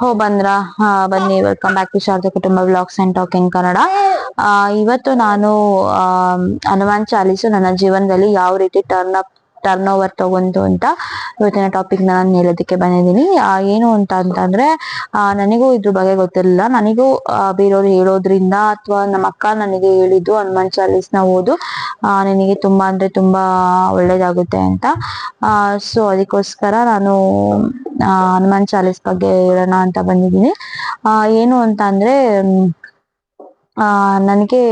ಹೋ, ಬಂದ್ರ? ಬನ್ನಿ. ವೆಲ್ಕಮ್ ಬ್ಯಾಕ್ ಟು ಶಾರದಾ ಕುಟುಂಬ blogs and talk in Kannada ಇವತ್ತು ನಾನು ಹನುಮಾನ್ ಚಾಲೀಸು ನನ್ನ ಜೀವನದಲ್ಲಿ ಯಾವ ರೀತಿ ಟರ್ನ್ ಅಪ್ ಟರ್ನ್ ಓವರ್ ತಗೊಂಡು ಅಂತ ಇವತ್ತಿನ ಟಾಪಿಕ್ ನಾನು ಹೇಳೋದಕ್ಕೆ ಬಂದಿದ್ದೀನಿ. ಏನು ಅಂತ ಅಂತಂದ್ರೆ ನನಗೂ ಇದ್ರ ಬಗ್ಗೆ ಗೊತ್ತಿರಲಿಲ್ಲ. ನನಗೂ ಬೇರೆಯವ್ರು ಹೇಳೋದ್ರಿಂದ ಅಥವಾ ನಮ್ಮ ಅಕ್ಕ ನನಗೆ ಹೇಳಿದ್ದು, ಹನುಮಾನ್ ಚಾಲೀಸ್ನ ಓದು ನನಗೆ ತುಂಬಾ ಅಂದ್ರೆ ತುಂಬಾ ಒಳ್ಳೇದಾಗುತ್ತೆ ಅಂತ. ಸೊ ಅದಕ್ಕೋಸ್ಕರ ನಾನು ಹನುಮಾನ್ ಚಾಲೀಸ್ ಬಗ್ಗೆ ಹೇಳೋಣ ಅಂತ ಬಂದಿದ್ದೀನಿ. ಏನು ಅಂತ ಅಂದ್ರೆ ನನಗೆ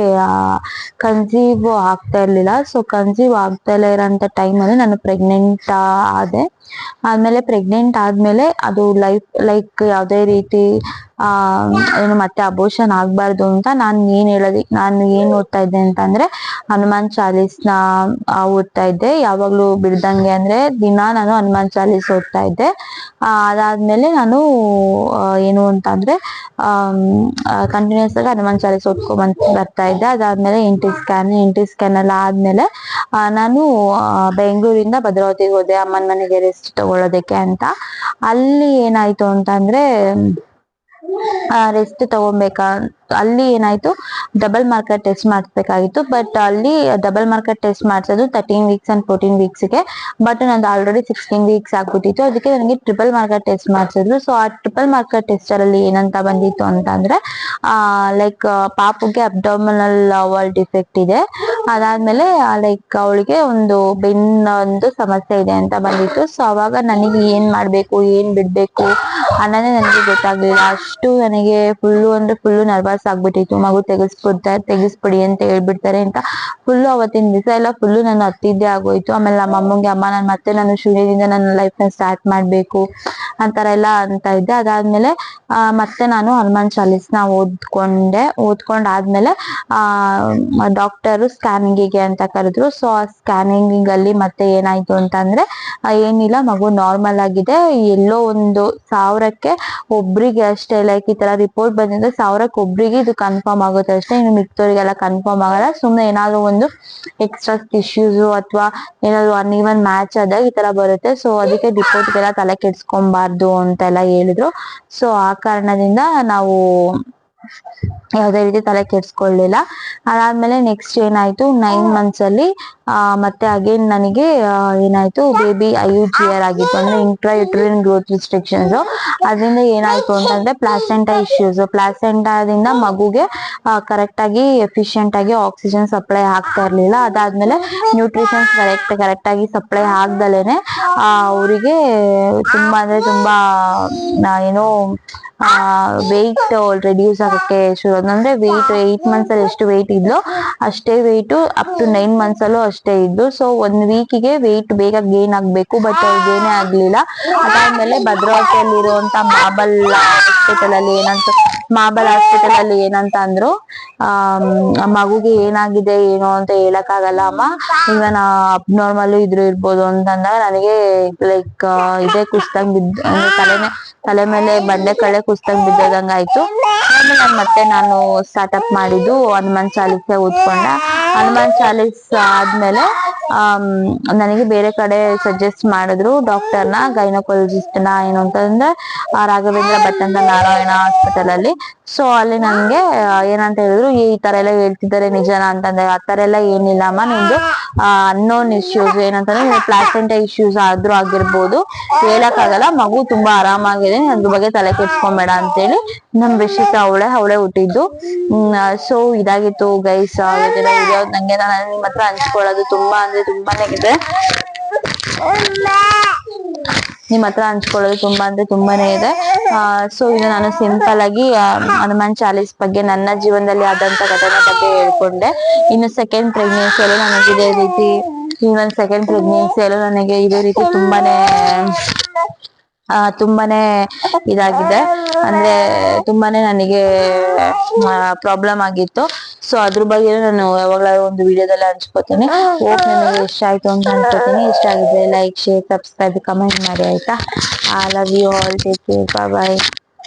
ಕನ್ಸೀವ್ ಆಗ್ತಾ ಇರಲಿಲ್ಲ. ಸೊ ಕನ್ಸೀವ್ ಆಗ್ತಾ ಇಲ್ಲ ಇರೋಂಥ ಟೈಮಲ್ಲಿ ನಾನು ಪ್ರೆಗ್ನೆಂಟ್ ಆದೆ. ಆದ್ಮೇಲೆ ಪ್ರೆಗ್ನೆಂಟ್ ಆದ್ಮೇಲೆ ಅದು ಲೈಫ್ ಲೈಕ್ ಯಾವುದೇ ರೀತಿ ಏನು ಮತ್ತೆ ಅಬೋಷನ್ ಆಗಬಾರ್ದು ಅಂತ ನಾನು ಏನು ಹೇಳೋದಿ, ನಾನು ಏನು ಓದ್ತಾ ಇದ್ದೆ ಅಂತಂದರೆ, ಹನುಮಾನ್ ಚಾಲೀಸ್ನ ಓದ್ತಾ ಇದ್ದೆ. ಯಾವಾಗಲೂ ಬಿಡ್ದಂಗೆ ಅಂದ್ರೆ ದಿನ ನಾನು ಹನುಮಾನ್ ಚಾಲೀಸ್ ಓದ್ತಾ ಇದ್ದೆ. ಅದಾದ್ಮೇಲೆ ನಾನು ಏನು ಅಂತಂದರೆ ಕಂಟಿನ್ಯೂಸ್ ಆಗಿ ಹನುಮಾನ್ ಚಾಲೀಸ್ ಬಂದ್ ಬರ್ತಾ ಇದ್ದೆ. ಅದಾದ್ಮೇಲೆ N T scan N T scan ಎಲ್ಲ ಆದ್ಮೇಲೆ ನಾನು ಬೆಂಗಳೂರಿಂದ ಭದ್ರಾವತಿಗೆ ಹೋದೆ. ಅಮ್ಮನ ಮನೆಗೆ ರೆಸ್ಟ್ ತಗೊಳ್ಳೋದಕ್ಕೆ ಅಂತ. ಅಲ್ಲಿ ಏನಾಯ್ತು ಅಂತಂದ್ರೆ ರೆಸ್ಟ್ ತಗೊಬೇಕಾ ಅಲ್ಲಿ ಏನಾಯ್ತು? ಡಬಲ್ ಮಾರ್ಕರ್ ಟೆಸ್ಟ್ ಮಾಡಿಸ್ಬೇಕಾಗಿತ್ತು. ಬಟ್ ಅಲ್ಲಿ ಡಬಲ್ ಮಾರ್ಕರ್ ಟೆಸ್ಟ್ ಮಾಡಿಸೋದು ತರ್ಟೀನ್ ವೀಕ್ಸ್ ಅಂಡ್ ಫೋರ್ಟೀನ್ಗೆ. ಬಟ್ ನಂದು ಆಲ್ರೆಡಿ ಸಿಕ್ಸ್ಟೀನ್ ವೀಕ್ಸ್ ಆಗ್ಬಿಟ್ಟಿತ್ತು. ಅದಕ್ಕೆ ನನಗೆ ಟ್ರಿಪಲ್ ಮಾರ್ಕರ್ ಟೆಸ್ಟ್ ಮಾಡಿಸಿದ್ರು. ಸೊ ಆ ಟ್ರಿಪಲ್ ಮಾರ್ಕರ್ ಟೆಸ್ಟ್ ಅಲ್ಲಿ ಏನಂತ ಬಂದಿತ್ತು ಅಂತ ಅಂದ್ರೆ ಲೈಕ್ ಪಾಪುಗೆ ಅಬ್ಡಾಮಿನಲ್ ವಾಲ್ ಡಿಫೆಕ್ಟ್ ಇದೆ. ಅದಾದ್ಮೇಲೆ ಲೈಕ್ ಅವಳಿಗೆ ಒಂದು ಬೆನ್ನ ಒಂದು ಸಮಸ್ಯೆ ಇದೆ ಅಂತ ಬಂದಿತ್ತು. ಸೊ ಅವಾಗ ನನಗೆ ಏನ್ ಮಾಡ್ಬೇಕು, ಏನ್ ಬಿಡ್ಬೇಕು ಅನ್ನೋದೇ ನನಗೆ ಗೊತ್ತಾಗ್ಲಿಲ್ಲ. ಅಷ್ಟು ನನಗೆ ಫುಲ್ಲು ಅಂದ್ರೆ ಫುಲ್ಲು ನರ್ವಸ್ ಆಗ್ಬಿಟ್ಟಿತ್ತು. ಮಗು ತೆಗಿಸ್ಬಿಡ್ತಾರೆ ತೆಗಿಸ್ಬಿಡಿ ಅಂತ ಹೇಳ್ಬಿಡ್ತಾರೆ ಅಂತ ಫುಲ್ಲು ಅವತ್ತಿನ ದಿವಸ ಎಲ್ಲ ಫುಲ್ಲು ನಾನು ಅತ್ತಿದ್ದೆ ಆಗೋಯ್ತು. ಆಮೇಲೆ ನಮ್ಮ ಅಮ್ಮಂಗೆ, ಅಮ್ಮ, ನಾನು ಮತ್ತೆ ನಾನು ಶೂನ್ಯದಿಂದ ನನ್ನ ಲೈಫ್ನ ಸ್ಟಾರ್ಟ್ ಮಾಡ್ಬೇಕು. ಅಂತರ ಎಲ್ಲ ಅಂತ ಇದ್ದೆ. ಅದಾದ್ಮೇಲೆ ಆ, ಮತ್ತೆ ನಾನು ಹನುಮಾನ್ ಚಾಲೀಸ್ನ ಓದ್ಕೊಂಡೆ. ಓದ್ಕೊಂಡಾದ್ಮೇಲೆ ಆ ಡಾಕ್ಟರು ಸ್ಕ್ಯಾನಿಂಗಿಗೆ ಅಂತ ಕರೆದ್ರು. ಸೊ ಆ ಸ್ಕ್ಯಾನಿಂಗ್ ಅಲ್ಲಿ ಮತ್ತೆ ಏನಾಯ್ತು ಅಂತಂದ್ರೆ ಏನಿಲ್ಲ ಮಗು ನಾರ್ಮಲ್ ಆಗಿದೆ. ಎಲ್ಲೋ ಒಂದು ಸಾವಿರಕ್ಕೆ ಒಬ್ರಿಗೆ ಅಷ್ಟೇ ಲೈಕ್ ಈ ತರ ರಿಪೋರ್ಟ್ ಬಂದಿದ್ರೆ ಸಾವಿರಕ್ಕೆ ಒಬ್ರಿಗೆ ಇದು ಕನ್ಫರ್ಮ್ ಆಗುತ್ತೆ ಅಷ್ಟೇ. ಇನ್ನು ಮಿಕ್ತವರಿಗೆಲ್ಲ ಕನ್ಫರ್ಮ್ ಆಗಲ್ಲ. ಸುಮ್ಮನೆ ಏನಾದ್ರು ಒಂದು ಎಕ್ಸ್ಟ್ರಾ ಟಿಶ್ಯೂಸ್ ಅಥವಾ ಏನಾದ್ರು ಅನ್ಇವನ್ ಮ್ಯಾಚ್ ಆದಾಗ ಈ ತರ ಬರುತ್ತೆ. ಸೊ ಅದಕ್ಕೆ ರಿಪೋರ್ಟ್ಗೆಲ್ಲ ತಲೆ ಕೆಡ್ಸ್ಕೊಬಾರ್ದು. ಅಂತೆಲ್ಲ ಹೇಳಿದ್ರು. ಸೊ ಆ ಕಾರಣದಿಂದ ನಾವು ಯಾವುದೇ ರೀತಿ ತಲೆ ಕೆಡ್ಸ್ಕೊಳ್ಳಿಲ್ಲ. ಅದಾದ್ಮೇಲೆ ನೆಕ್ಸ್ಟ್ ಏನಾಯ್ತು ನೈನ್ ಮಂತ್ಸ್ ಅಲ್ಲಿ ಮತ್ತೆ ಅಗೇನ್ ನನಗೆ ಏನಾಯ್ತು baby I U G R ಆಗಿತ್ತು. ಅಂದ್ರೆ ಇಂಟ್ರಾ ಯುಟ್ರಿನ್ ಗ್ರೋತ್ ರಿಸ್ಟ್ರಿಕ್ಷನ್ಸ್ ಅದರಿಂದ ಏನಾಯ್ತು ಅಂತಂದ್ರೆ ಪ್ಲಾಸೆಂಟಾ ಇಶ್ಯೂಸ್ ಪ್ಲಾಸೆಂಟಾದಿಂದ ಮಗುಗೆ ಕರೆಕ್ಟ್ ಆಗಿ ಎಫಿಷಿಯಂಟ್ ಆಗಿ ಆಕ್ಸಿಜನ್ ಸಪ್ಲೈ ಆಗ್ತಾ ಇರ್ಲಿಲ್ಲ. ಅದಾದ್ಮೇಲೆ ನ್ಯೂಟ್ರಿಷನ್ಸ್ ಕರೆಕ್ಟ್ ಕರೆಕ್ಟ್ ಆಗಿ ಸಪ್ಲೈ ಆಗ್ದಲೇನೆ ಅವರಿಗೆ ತುಂಬಾ ಅಂದ್ರೆ ತುಂಬಾ ಏನೋ ವೆಯ್ಟ್ ರೆಡ್ಯೂಸ್ ಆಗಕ್ಕೆ ಶುರು. ಅಂದ್ರೆ ವೆಯ್ಟ್ ಏಟ್ ಮಂತ್ಸ್ ಅಲ್ಲಿ ಎಷ್ಟು ವೆಯ್ಟ್ ಇದ್ಲು ಅಷ್ಟೇ weight up to nine months ಅಲ್ಲೂ ಅಷ್ಟೇ ಇದ್ದು ಸೊ ಒಂದ್ ವೀಕಿಗೆ ವೆಯ್ಟ್ ಬೇಗ ಗೇನ್ ಆಗ್ಬೇಕು ಬಟ್ ಗೇನೇ ಆಗ್ಲಿಲ್ಲ ಅದಾದ್ಮೇಲೆ ಭದ್ರಾವತಿಯಲ್ಲಿ ಇರುವಂತ ಮಾಬಲ್ ಹಾಸ್ಪಿಟಲ್ ಅಲ್ಲಿ ಏನಂತ ಮಾಬಲ್ ಹಾಸ್ಪಿಟಲ್ ಅಲ್ಲಿ ಏನಂತ ಅಂದ್ರು ಆ ಮಗುಗೆ ಏನಾಗಿದೆ, ಏನು ಅಂತ ಹೇಳಕ್ ಆಗಲ್ಲ ಅಮ್ಮ ಇವನ್ ಅಬ್ನಾರ್ಮಲ್ ಇದ್ರು ಇರ್ಬೋದು ಅಂತಂದಾಗ ನನಗೆ ಲೈಕ್ ಇದೇ ಕುಸ್ತಂಗ್ ಬಿದ್ದ ತಲೆನೇ ತಲೆ ಮೇಲೆ ಬಂಡೆ ಕಳೆ ಕುಸ್ತಂಗ್ ಬಿದ್ದದಂಗ ಆಯ್ತು. ಆಮೇಲೆ ಮತ್ತೆ ನಾನು ಸ್ಟಾರ್ಟಪ್ ಮಾಡಿದ್ದು ಹನುಮಾನ್ ಚಾಲೀಸೆ ಓದ್ಕೊಂಡ. ಹನುಮಾನ್ ಚಾಲೀಸ್ ಆದ್ಮೇಲೆ ನನಗೆ ಬೇರೆ ಕಡೆ ಸಜೆಸ್ಟ್ ಮಾಡಿದ್ರು ಡಾಕ್ಟರ್ನ ಗೈನಕಾಲಜಿಸ್ಟ್ನ ಏನು ಅಂತಂದ್ರೆ ರಾಘವೇಂದ್ರ ಭಟ್ ಅಂತ ನಾರಾಯಣ ಹಾಸ್ಪಿಟಲ್ ಅಲ್ಲಿ. ಸೊ ಅಲ್ಲಿ ನನಗೆ ಏನಂತ ಹೇಳಿದ್ರು ಈ ತರ ಎಲ್ಲ ಹೇಳ್ತಿದ್ದಾರೆ, ನಿಜನಾ? ಅಂತಂದ್ರೆ, ಆ ತರ ಎಲ್ಲ ಏನಿಲ್ಲ ಅಮ್ಮ, ನಿಮ್ದು ಅನ್ನೋನ್ ಇಶ್ಯೂಸ್ ಏನಂತಂದ್ರೆ ಪ್ಲಾಸೆಂಟ ಇಶ್ಯೂಸ್ ಆದ್ರೂ ಆಗಿರ್ಬೋದು. ಹೇಳಕ್ ಆಗಲ್ಲ ಮಗು ತುಂಬಾ ಆರಾಮಾಗಿದೆ, ಅದ್ರ ಬಗ್ಗೆ ತಲೆ ಕೆಡ್ಸ್ಕೊಂಬೇಡ ಅಂತೇಳಿ ನಮ್ ರಿಷಿತ ಅವಳೆ ಅವಳೆ ಹುಟ್ಟಿದ್ದು. ಸೊ ಇದಾಗಿತ್ತು ಗೈಸ್ ನಂಗೆ ನಾನು ನಿಮ್ ಹತ್ರ ಹಂಚ್ಕೊಳ್ಳೋದು ತುಂಬಾ ಅಂದ್ರೆ ತುಂಬಾನೇ ಇದೆ. ನಿಮ್ ಹತ್ರ ಹಂಚ್ಕೊಳ್ಳೋದು ತುಂಬಾ ಅಂದ್ರೆ ತುಂಬಾನೇ ಇದೆ. ಸೊ ಇದು ನಾನು ಸಿಂಪಲ್ ಆಗಿ ಹನುಮಾನ್ ಚಾಲೀಸ್ ಬಗ್ಗೆ ನನ್ನ ಜೀವನದಲ್ಲಿ ಆದಂತ ಘಟನೆ ಬಗ್ಗೆ ಹೇಳ್ಕೊಂಡೆ. ಇನ್ನು ಸೆಕೆಂಡ್ ಪ್ರೆಗ್ನೆನ್ಸಿಯಲ್ಲಿ ನನಗೆ ಇದೇ ರೀತಿ. ಇನ್ನೊಂದು ಸೆಕೆಂಡ್ ಪ್ರೆಗ್ನೆನ್ಸಿಯಲ್ಲೂ ನನಗೆ ಇದೇ ರೀತಿ ತುಂಬಾನೇ ತುಂಬಾನೇ ಇದಾಗಿದೆ. ಅಂದ್ರೆ ತುಂಬಾನೇ ನನಗೆ ಪ್ರಾಬ್ಲಮ್ ಆಗಿತ್ತು. ಸೊ ಅದ್ರ ಬಗ್ಗೆ ನಾನು ಯಾವಾಗಲಾದ್ರೂ ಒಂದು ವಿಡಿಯೋದಲ್ಲಿ ಹಂಚ್ಕೋತೀನಿ. ಓಕೆ ನಿಮಗೆ ಇಷ್ಟ ಆಯ್ತು ಅಂತ ಅನ್ಕೋತೀನಿ. ಇಷ್ಟ ಆಗಿದ್ರೆ ಲೈಕ್ ಶೇರ್ ಸಬ್ಸ್ಕ್ರೈಬ್ ಕಮೆಂಟ್ ಮಾಡಿ ಆಯ್ತಾ? I love you all take care bye